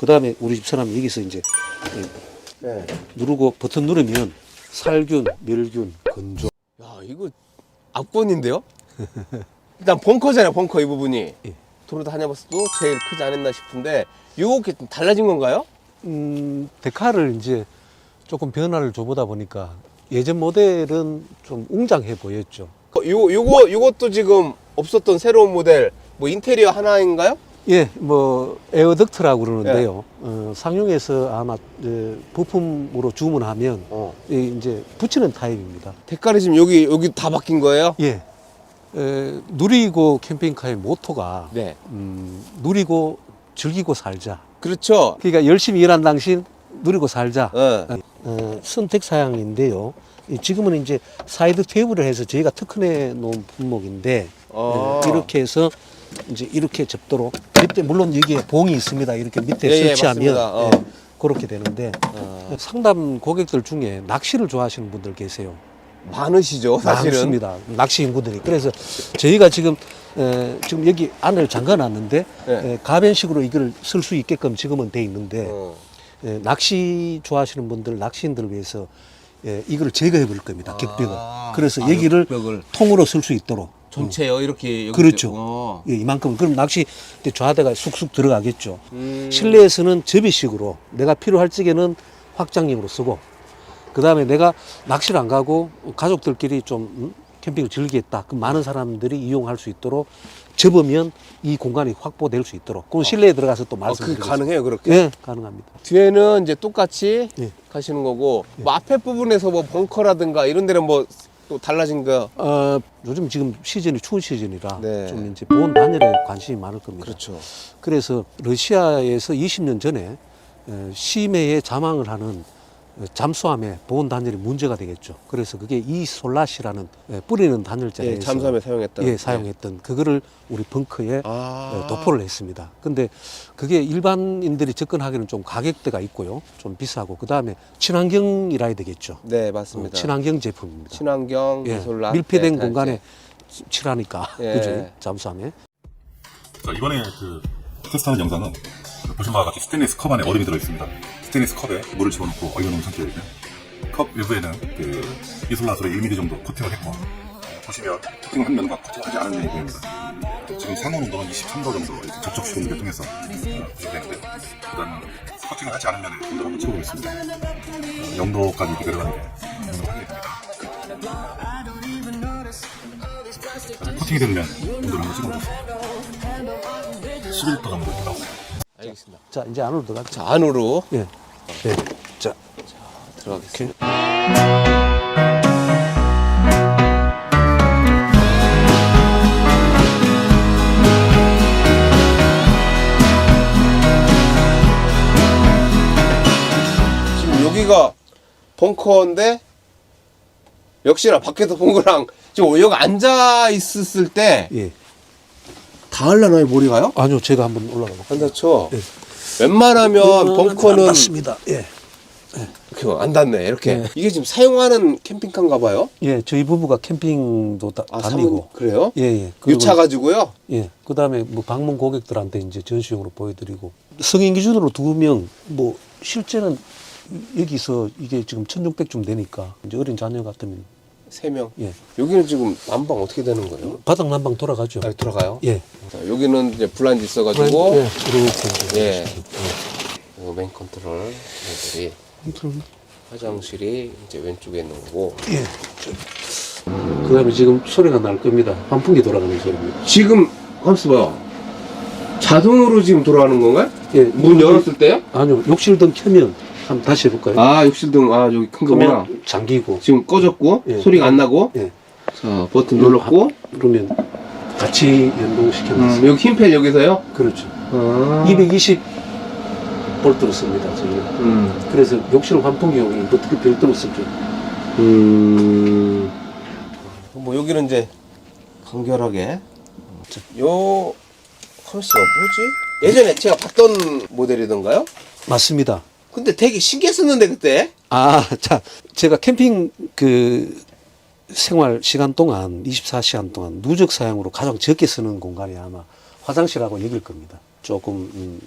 그 다음에 우리 집 사람 여기서 이제 예, 네. 누르고 버튼 누르면 살균, 멸균, 건조. 야 이거 압권인데요? 일단 벙커잖아요 벙커 이 부분이 예. 도로 다녀봤어도 제일 크지 않았나 싶은데 요게 좀 달라진 건가요? 음, 데카를 이제 조금 변화를 줘보다 보니까 예전 모델은 좀 웅장해 보였죠. 어, 요, 요거 요것도 지금 없었던 새로운 모델 뭐 인테리어 하나인가요? 예, 뭐 에어덕트라고 그러는데요. 어, 상용에서 아마 에, 부품으로 주문하면 어. 이 이제 붙이는 타입입니다. 색깔이 지금 여기 여기 다 바뀐 거예요? 예, 에, 누리고 캠핑카의 모토가 네 음, 누리고 즐기고 살자. 그렇죠 그러니까 열심히 일한 당신 누리고 살자. 어. 어, 선택 사양인데요. 이 지금은 이제 사이드 테이블을 해서 저희가 특허내 놓은 품목인데 어. 예, 이렇게 해서 이제 이렇게 접도록 밑에 물론 여기에 봉이 있습니다. 이렇게 밑에 예, 예, 설치하면 맞습니다. 어. 예, 그렇게 되는데 어. 상담 고객들 중에 낚시를 좋아하시는 분들 계세요. 많으시죠 사실은 많습니다. 낚시 인구들이. 그래서 저희가 지금 에, 지금 여기 안을 잠가놨는데 네. 에, 가변식으로 이걸 쓸 수 있게끔 지금은 돼 있는데 어. 에, 낚시 좋아하시는 분들 낚시인들을 위해서 에, 이걸 제거해 버릴 겁니다. 격벽을. 아. 그래서 아, 여기를 격벽을. 통으로 쓸 수 있도록. 전체요 이렇게 그렇죠. 어. 예, 이만큼 그럼 낚시 때 좌대가 쑥쑥 들어가겠죠. 음. 실내에서는 접이식으로 내가 필요할 적에는 확장형으로 쓰고 그 다음에 내가 낚시를 안 가고 가족들끼리 좀 음, 캠핑을 즐기겠다. 그럼 많은 사람들이 이용할 수 있도록 접으면 이 공간이 확보될 수 있도록. 그건 실내에 들어가서 또 어, 그 말씀드리겠습니다. 가능해요 그렇게 예, 가능합니다. 뒤에는 이제 똑같이 예. 가시는 거고 뭐 앞에 부분에서 뭐 벙커라든가 이런 데는 뭐 또 달라진 거 어, 요즘 지금 시즌이 추운 시즌이라 네. 좀 이제 보온 단열에 관심이 많을 겁니다. 그렇죠 그래서 러시아에서 20년 전에 어, 심해에 자망을 하는 어, 잠수함의 보온 단열이 문제가 되겠죠. 그래서 그게 이솔라시라는 예, 뿌리는 단열자에서 예, 잠수함에 사용했던 예, 사용했던 그거를 우리 벙커에 아. 어, 도포를 했습니다. 근데 그게 일반인들이 접근하기는 좀 가격대가 있고요. 좀 비싸고 그다음에 친환경이라 해야 되겠죠. 네 어, 맞습니다 친환경 제품입니다. 친환경 예, 이솔라 밀폐된 네, 공간에 칠하니까 예. 그죠 잠수함에 자, 이번에 그 테스트하는 영상은 보신 바와 같이 스테인리스 컵 안에 얼음이 들어 있습니다. 스테인리스 컵에 물을 집어넣고 얼려놓은 상태거든요. 컵 외부에는 그 이솔라솔을 1mm 정도 코팅을 했고 보시면 코팅 한 면과 코팅하지 않은 면이 보입니다. 지금 상온 온도는 23도 정도 이렇게 접촉 시공기를 통해서 어, 구성되는데 일단 코팅을 하지 않은 면에 온도를 한번 채워보겠습니다. 어, 0도까지 이렇게 내려가는 게 확인됩니다. 자, 코팅이 된면 온도를 한번 찍어보겠습니다. 11도 정도 나오고 알겠습니다 자 이제 안으로 들어가죠. 자 안으로 예. 예. 자 들어가겠습니다 지금 여기가 벙커인데 역시나 밖에서 본 거랑 지금 여기 앉아 있었을 때 예. 닿을라나요 머리가요? 아니요 제가 한번 올라가 볼게요. 안 닿죠? 예. 웬만하면 벙커는 맞습니다. 예. 그안 닿네 이렇게 이게 지금 사용하는 캠핑카인가 봐요? 예, 저희 부부가 캠핑도 다, 아 다니고. 사모님, 그래요? 예, 예. 그리고- 유차 가지고요? 예. 그다음에 뭐 방문 고객들한테 이제 전시용으로 보여드리고 성인 기준으로 두 명 뭐 실제는 여기서 이게 지금 1,600쯤 되니까 이제 어린 자녀 같으면 세 명. 예. 여기는 지금 난방 어떻게 되는 거예요? 바닥 난방 돌아가죠. 아, 들어가요? 예. 자, 여기는 이제 블라인드 있어가지고 예. 이렇게 이제 예. 이거 메인 컨트롤 애들이 컨트롤. 화장실이 이제 왼쪽에 있는 거고 예. 그 다음에 지금 소리가 날 겁니다. 환풍기 돌아가는 소리입니다. 지금 한번 봐요. 자동으로 지금 돌아가는 건가요? 예. 문 열었을 때요? 아니요. 욕실 등 켜면 한번 다시 해볼까요? 아 욕실등 아 여기 큰 거구나. 그러면 잠기고. 지금 꺼졌고 예. 소리가 안 나고 예. 자 버튼 눌렀고 그러면 같이 연동시켜놨어요. 음, 여기 흰펜 여기서요? 그렇죠. 아. 220 볼트로 씁니다. 저희는. 음. 그래서 욕실 환풍기용이 어떻게 별도로 쓰죠. 음. 뭐 여기는 이제 간결하게 요 컬스가 뭐지? 예전에 제가 봤던 모델이던가요? 맞습니다. 근데 되게 신기했었는데 그때 아, 자, 제가 캠핑 그 생활 시간 동안 24시간 동안 누적 사용으로 가장 적게 쓰는 공간이 아마 화장실하고 여길 겁니다. 조금 음,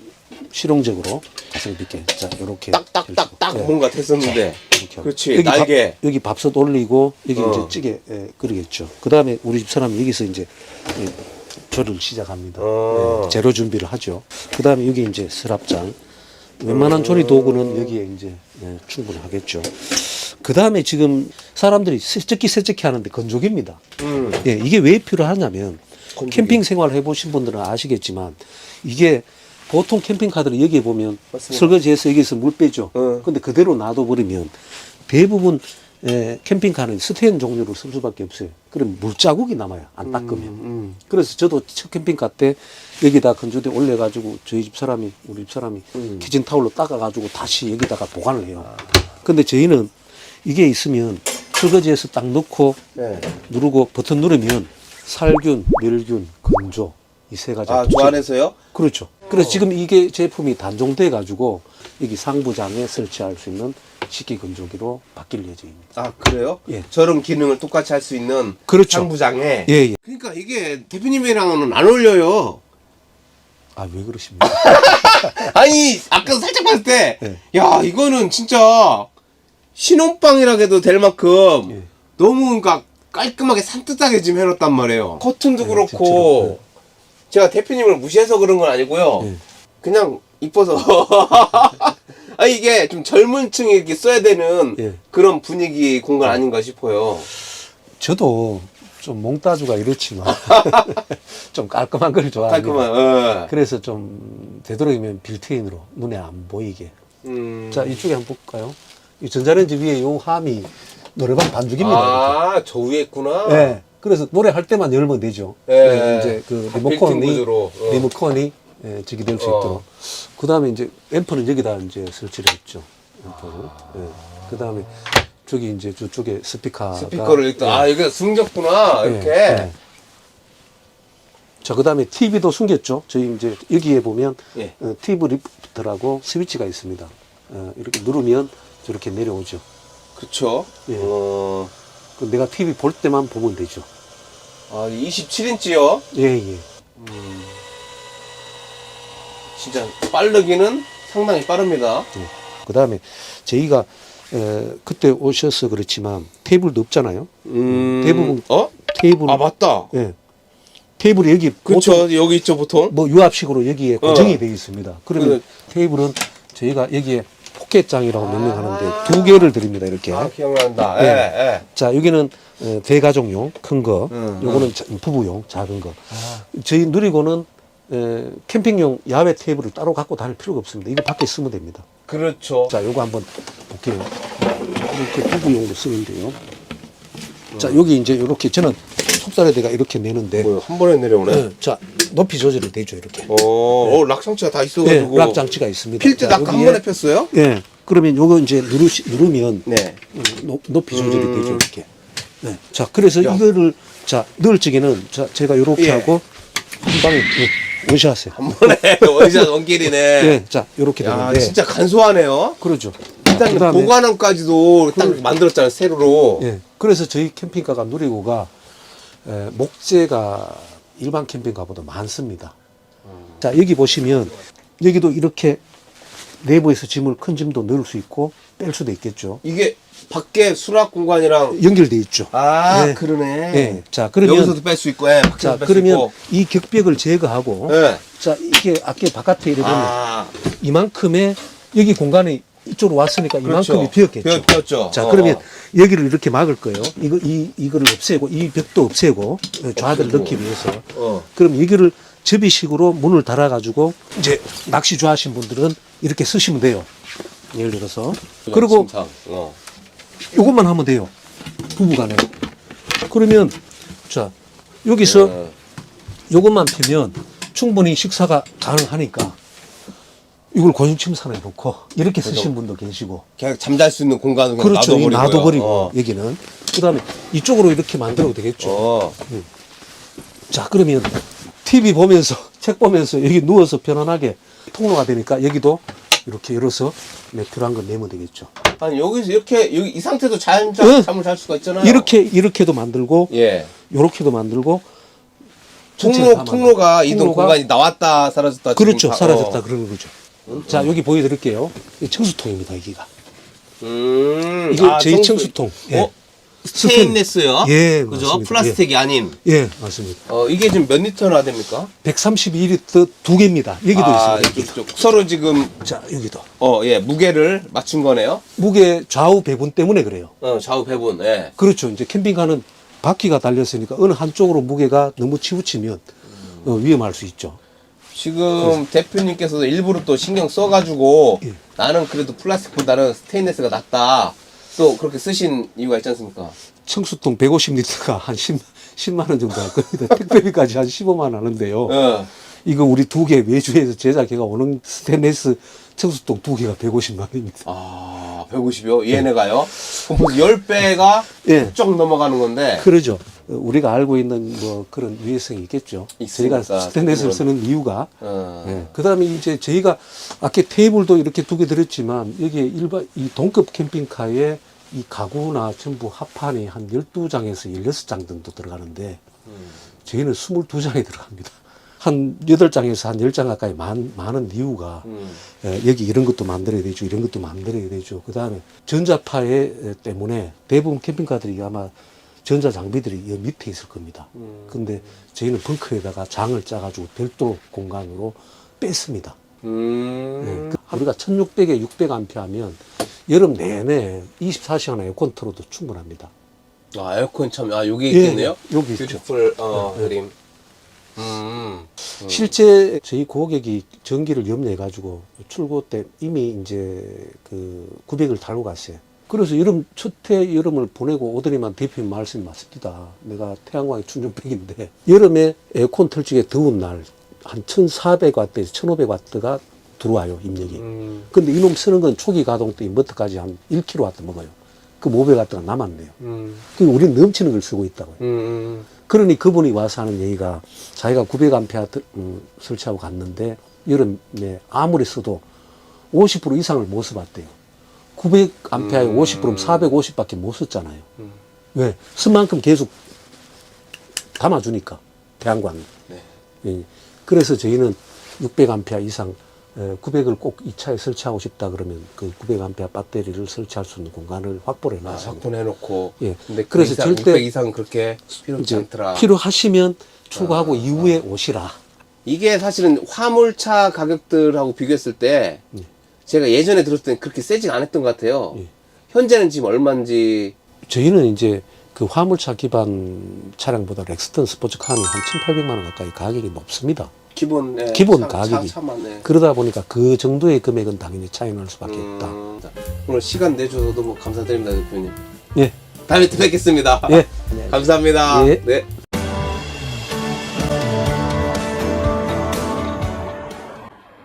실용적으로 가성비 있게 자 이렇게 딱딱딱딱 뭔가 됐었는데. 이렇게 하고. 그렇지, 여기 날개. 밥, 여기 밥솥 올리고 여기 어. 이제 찌개 예, 끓이겠죠. 그 다음에 우리 집 사람이 여기서 이제 예, 조를 시작합니다. 어. 예, 재료 준비를 하죠. 그 다음에 여기 이제 서랍장. 웬만한 조리 도구는 여기에 이제 예, 충분하겠죠. 그 다음에 지금 사람들이 세척기 세척기 하는데 건조기입니다. 음. 예, 이게 왜 필요하냐면 건조기. 캠핑 생활 해보신 분들은 아시겠지만 이게 보통 캠핑카들을 여기에 보면 맞습니다. 설거지해서 여기서 물 빼죠. 어. 근데 그대로 놔둬버리면 대부분 에, 캠핑카는 스테인 종류를 쓸 수밖에 없어요. 그럼 물자국이 남아요. 안 닦으면. 음. 그래서 저도 첫 캠핑카 때 여기다 건조대 올려가지고 저희 집 사람이 우리 집 사람이 음. 키친타올로 닦아가지고 다시 여기다가 보관을 해요. 근데 저희는 이게 있으면 설거지해서 딱 넣고 네. 누르고 버튼 누르면 살균, 멸균, 건조 이 세 가지. 아, 저 안에서요? 그렇죠. 그래서 지금 이게 제품이 단종돼 가지고 여기 상부장에 설치할 수 있는 식기 건조기로 바뀔 예정입니다. 아, 그래요? 예. 저런 기능을 똑같이 할 수 있는 그렇죠. 상부장에. 예, 예. 그러니까 이게 대표님이랑은 안 어울려요. 아, 왜 그러십니까? 아니, 아까 살짝 봤을 때, 예. 야, 이거는 진짜 신혼방이라 해도 될 만큼 예. 너무 그러니까 깔끔하게 산뜻하게 지금 해놨단 말이에요. 커튼도 예, 그렇고, 제가 대표님을 무시해서 그런 건 아니고요. 예. 그냥 이뻐서. 아, 이게 좀 젊은 층이 이렇게 써야 되는 예. 그런 분위기 공간 아닌가 싶어요. 저도 좀 몽따주가 이렇지만 좀 깔끔한 걸 좋아합니다. 깔끔한, 예. 그래서 좀 되도록이면 빌트인으로 눈에 안 보이게. 음. 자, 이쪽에 한번 볼까요? 이 전자레인지 위에 요 함이 노래방 반죽입니다. 아, 저 위에 있구나. 예. 그래서 노래 할 때만 열면 되죠. 예. 예, 이제 그 리모컨이 구조로. 어. 리모컨이 예, 저기 될수 어. 있도록. 그 다음에 이제 앰프는 여기다 이제 설치를 했죠. 앰프를. 예. 그 다음에 저기 이제 저쪽에 스피커가 스피커를 일단, 예. 아, 이게 숨겼구나. 예, 이렇게. 예. 자, 그 다음에 TV도 숨겼죠. 저희 이제 여기에 보면 예. 어, TV 리프트라고 스위치가 있습니다. 어, 이렇게 누르면 저렇게 내려오죠. 그쵸. 예. 어, 그 내가 TV 볼 때만 보면 되죠. 아, 27인치요? 예, 예. 진짜 빠르기는 상당히 빠릅니다. 그 다음에 저희가 에, 그때 오셔서 그렇지만 테이블도 없잖아요. 음, 대부분 어? 테이블, 아, 맞다. 예. 테이블이 여기. 보통 여기 있죠, 보통. 뭐 유압식으로 여기에 고정이 어. 되어 있습니다. 그러면 그- 테이블은 저희가 여기에 포켓장이라고 명명하는데 두 개를 드립니다. 이렇게. 아, 기억난다. 예. 예, 예. 자, 여기는 어, 대가족용 큰 거, 음, 요거는 자- 부부용 작은 거. 저희 누리고는 에, 캠핑용 야외 테이블을 따로 갖고 다닐 필요가 없습니다. 이거 밖에 쓰면 됩니다. 그렇죠. 자, 요거 한번 볼게요. 이렇게 부부용으로 쓰는데요. 자, 여기 이제 이렇게 저는 속살에다가 이렇게 내는데, 뭐야, 한 번에 내려오네. 예, 자, 높이 조절이 되죠, 이렇게. 어, 어, 락 상치가 다 예, 있어가지고. 락 장치가 있습니다. 필드 자, 낙한 여기에- 번에 폈어요? 예, 그러면 요거 이제 누르시, 누르면 네. 음, 높, 높이 조절이 음. 되죠, 이렇게. 네. 자, 그래서 야. 이거를, 자, 넣을 적에는, 자, 제가 요렇게 예. 하고, 한 방에, 예, 원샷하세요. 한 번에 원샷 원길이네. 예, 자, 요렇게 야, 되는데. 진짜 간소하네요. 그렇죠. 일단 그다음에- 보관함까지도 딱 만들었잖아요, 세로로. 예. 그래서 저희 캠핑카가 누리고가 에, 목재가 일반 캠핑카보다 많습니다. 자, 여기 보시면 여기도 이렇게 내부에서 짐을 큰 짐도 넣을 수 있고 뺄 수도 있겠죠. 이게 밖에 수납 공간이랑 연결돼 있죠. 아 예. 그러네. 예. 자, 그러면 여기서도 뺄 수 있고, 예, 자, 뺄수 그러면 있고. 이 격벽을 제거하고 예. 자, 이게 아까 바깥에 보면 아, 이만큼의 여기 공간이 이쪽으로 왔으니까 이만큼이 그렇죠. 비었겠죠. 비었- 비었죠. 자, 어. 그러면 여기를 이렇게 막을 거예요. 이거 이 이거를 없애고 이 벽도 없애고 좌들을 없애고. 넣기 위해서. 어. 그럼 여기를 접이식으로 문을 달아 가지고 이제 낚시 좋아하시는 분들은 이렇게 쓰시면 돼요. 예를 들어서. 그리고 침상. 어. 이것만 하면 돼요. 부부간에. 그러면 자, 여기서 예. 요것만 펴면 충분히 식사가 가능하니까 이걸 고정침상에 놓고 이렇게 쓰시는 분도 계시고 그냥 잠잘 수 있는 공간을 그냥 그렇죠. 이 놔둬버리고요. 놔둬버리고 어. 여기는 그다음에 이쪽으로 이렇게 만들어도 되겠죠. 어. 자 그러면 TV 보면서 책 보면서 여기 누워서 편안하게 통로가 되니까 여기도 이렇게 열어서 매트한 거 내면 되겠죠. 아니 여기서 이렇게 여기 이 상태도 잠, 잠, 응. 잠을 잘 수가 있잖아요. 이렇게 이렇게도 만들고 예. 요렇게도 만들고 통로 다 통로가 이동 통로가- 공간이 나왔다 사라졌다. 지금 그렇죠. 다- 사라졌다 어. 그러는 거죠. 자 여기 보여드릴게요. 이 청수통입니다. 여기가. 음. 이거 아, 제2 청수- 청수통. 예. 어? 스테인레스요? 예, 그죠? 맞습니다. 플라스틱이 아닌. 예, 맞습니다. 어, 이게 지금 몇 리터나 됩니까? 132리터 두 개입니다. 여기도 아, 있습니다. 이쪽, 이쪽. 서로 지금 자, 여기도. 어, 예, 무게를 맞춘 거네요. 무게 좌우 배분 때문에 그래요. 어, 좌우 배분. 예. 그렇죠. 이제 캠핑카는 바퀴가 달렸으니까 어느 한쪽으로 무게가 너무 치우치면 어, 위험할 수 있죠. 지금 대표님께서도 일부러 또 신경 써가지고 예. 나는 그래도 플라스틱보다는 스테인레스가 낫다. 또 그렇게 쓰신 이유가 있지 않습니까? 청수통 150리터가 한 10, 10만 원 정도 할 겁니다. 택배비까지 한 15만 원 하는데요. 어. 이거 우리 두 개 외주에서 제작해가 오는 스테인레스 청수통 두 개가 150만 원입니다. 아, 150이요? 얘네가요? 그럼 벌써 10배가 예. 쭉 넘어가는 건데. 그러죠. 어, 우리가 알고 있는 뭐 그런 위해성이 있겠죠. 있으니까, 저희가 스테인레스를. 쓰는 이유가 어. 예. 그 다음에 이제 저희가 아까 테이블도 이렇게 두개 들었지만 여기에 일반 이 동급 캠핑카에 이 가구나 전부 합판이 한 12장에서 16장 정도 들어가는데 저희는 22장이 들어갑니다. 한 8장에서 한 10장 가까이 많, 많은 이유가 음. 예, 여기 이런 것도 만들어야 되죠. 이런 것도 만들어야 되죠. 그 다음에 전자파에 에, 때문에 대부분 캠핑카들이 아마 전자 장비들이 이 밑에 있을 겁니다. 음. 근데 저희는 벙커에다가 장을 짜가지고 별도 공간으로 뺐습니다. 음. 예, 그 우리가 1600에 600A 하면 여름 내내 24시간 에어컨 틀어도 충분합니다. 아, 에어컨 참, 아, 여기 예, 있겠네요? 여기 있죠. 뷰티풀, 어, 예. 그림. 음. 실제 저희 고객이 전기를 염려해가지고 출고 때 이미 이제 그 900을 달고 갔어요. 그래서 여름, 첫해 여름을 보내고 오더니만 대표님 말씀이 맞습니다. 내가 태양광이 충전팩인데 여름에 에어컨 틀지게 더운 날 한 1400W에서 1500W가 들어와요, 입력이. 음. 근데 이놈 쓰는 건 초기 가동 때 인버터까지 한 1kW 먹어요. 그 500W가 남았네요. 음. 그 우리는 넘치는 걸 쓰고 있다고요. 음. 그러니 그분이 와서 하는 얘기가 자기가 900A 음, 설치하고 갔는데 여름에 아무리 써도 50% 이상을 못 써봤대요. 900A에 음. 50%면 450밖에 못 썼잖아요. 음. 왜? 쓴 만큼 계속 담아주니까 태양광이. 네. 예. 그래서 저희는 600A 이상 900을 꼭이 차에 설치하고 싶다 그러면 그 900A 배터리를 설치할 수 있는 공간을 확보를 아, 해놨습니다. 확보해 놓고. 예. 근데 그래서 그래서 절대- 600 이상 그렇게 이제 않더라. 필요하시면 아. 추가하고 이후에 오시라. 이게 사실은 화물차 가격들하고 비교했을 때 예. 제가 예전에 들었을 땐 그렇게 세지가 않았던 것 같아요. 예. 현재는 지금 얼마인지 저희는 이제 그 화물차 기반 차량보다 렉스턴 스포츠카는 한 1,800만 원 가까이 가격이 높습니다. 기본 예, 기본 차- 가격이. 차, 차만 예. 그러다 보니까 그 정도의 금액은 당연히 차이 날 수밖에 없다. 음, 오늘 시간 내주셔서 너무 감사드립니다 대표님. 예. 다음에 또 뵙겠습니다. 예. 감사합니다. 예. 네.